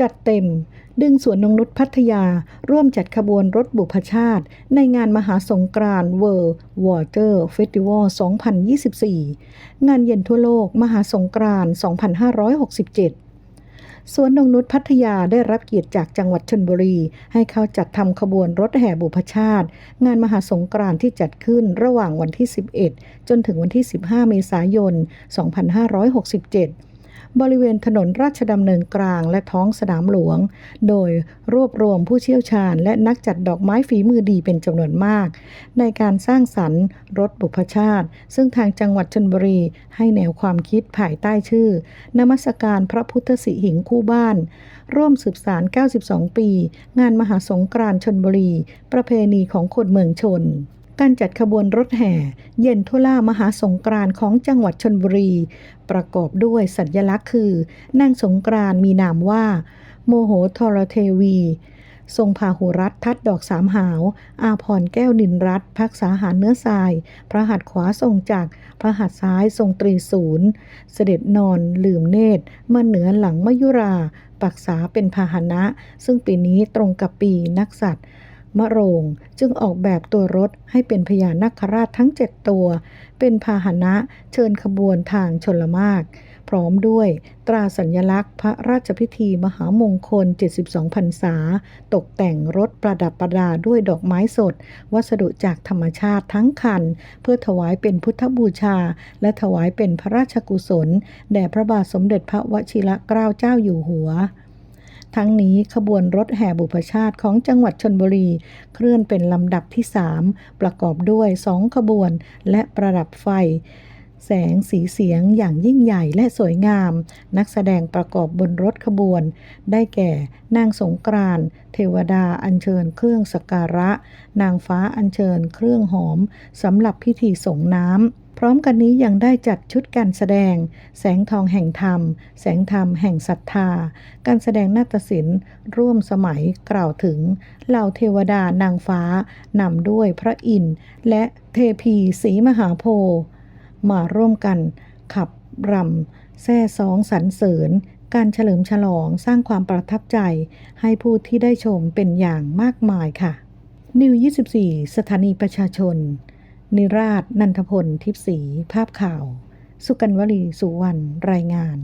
จัดเต็ม ดึงสวนนงนุษพัทยา ร่วมจัดขบวนรถบุพชาติ ในงานมหาสงกรานต์ World Water Festival 2024 งานเย็นทั่วโลกมหาสงกรานต์ 2567สวนนงนุษพัทยาได้รับเกียรติจากจังหวัดชลบุรี ให้เข้าจัดทำขบวนรถแห่บุพชาติ งานมหาสงกรานต์ที่จัดขึ้นระหว่างวันที่ 11 จนถึงวันที่ 15 เมษายน 2567 บริเวณถนนราชดำเนินกลางและท้องสนามหลวง โดยรวบรวมผู้เชี่ยวชาญ และนักจัดดอกไม้ฝีมือดีเป็นจำนวนมาก ในการสร้างสรรค์รถบุพชาติ ซึ่งทางจังหวัดชลบุรีให้แนวความคิดภายใต้ชื่อ นมัสการพระพุทธสิหิงคู่บ้าน ร่วมสืบสาร 92 ปี งานมหาสงกรานต์ชนบุรี ประเพณีของคนเมืองชน การจัดขบวนรถแห่ เย็นทั่วล่ามหาสงกรานของจังหวัดชนบุรี ประกอบด้วยสัญลักษณ์คือนางสงกรานมีนามว่า โมโหทรเทวี ทรงพาหุรัตทัดดอกสามหาว อาพรแก้วนินรัตพักษาหารเนื้อทราย พระหัตถ์ขวาทรงจักร พระหัตถ์ซ้ายทรงตรีศูนย์ เสด็จนอนลืมเนตรมาเหนือหลังมยุรา ปักษาเป็นพาหนะ ซึ่งปีนี้ตรงกับปีนักสัตว์ มะโรงจึงออกแบบตัวรถให้เป็นพญานาคราชทั้ง 7 ตัว เป็นพาหนะเชิญขบวนทางชลมากพร้อมด้วยตราสัญลักษณ์พระราชพิธีมหามงคล 72พรรษา ตกแต่งรถประดับประดาด้วยดอกไม้สด วัสดุจากธรรมชาติทั้งคัน เพื่อถวายเป็นพุทธบูชา และถวายเป็นพระราชกุศล แด่พระบาทสมเด็จพระวชิรเกล้าเจ้าอยู่หัว ทั้งนี้ขบวนรถแห่บุพชาติของจังหวัดชนบุรี เคลื่อนเป็นลำดับที่ 3 ประกอบด้วย 2 ขบวนและประดับไฟ แสงสีเสียงอย่างยิ่งใหญ่และสวยงาม นักแสดงประกอบบนรถขบวน ได้แก่นางสงกรานต์เทวดาอัญเชิญเครื่องสการะ นางฟ้าอัญเชิญเครื่องหอมสำหรับพิธีส่งน้ำ ร้อมกันนี้ยังได้จัดชุดการแสดง แสงทองแห่งธรรม แสงธรรมแห่งศรัทธา การแสดงนาฏศิลป์ ร่วมสมัยกล่าวถึงเหล่าเทวดานางฟ้านำด้วยพระอินทร์และเทพีศรีมหาโพธิ์มาร่วมกัน ขับรำแซ่ซองสรรเสริญการเฉลิมฉลองสร้างความประทับใจ ให้ผู้ที่ได้ชมเป็นอย่างมากมายค่ะ นิว 24 สถานีประชาชน นิราช นันทพล ทิพสี ภาพข่าว สุกันวลีสุวรรณ รายงาน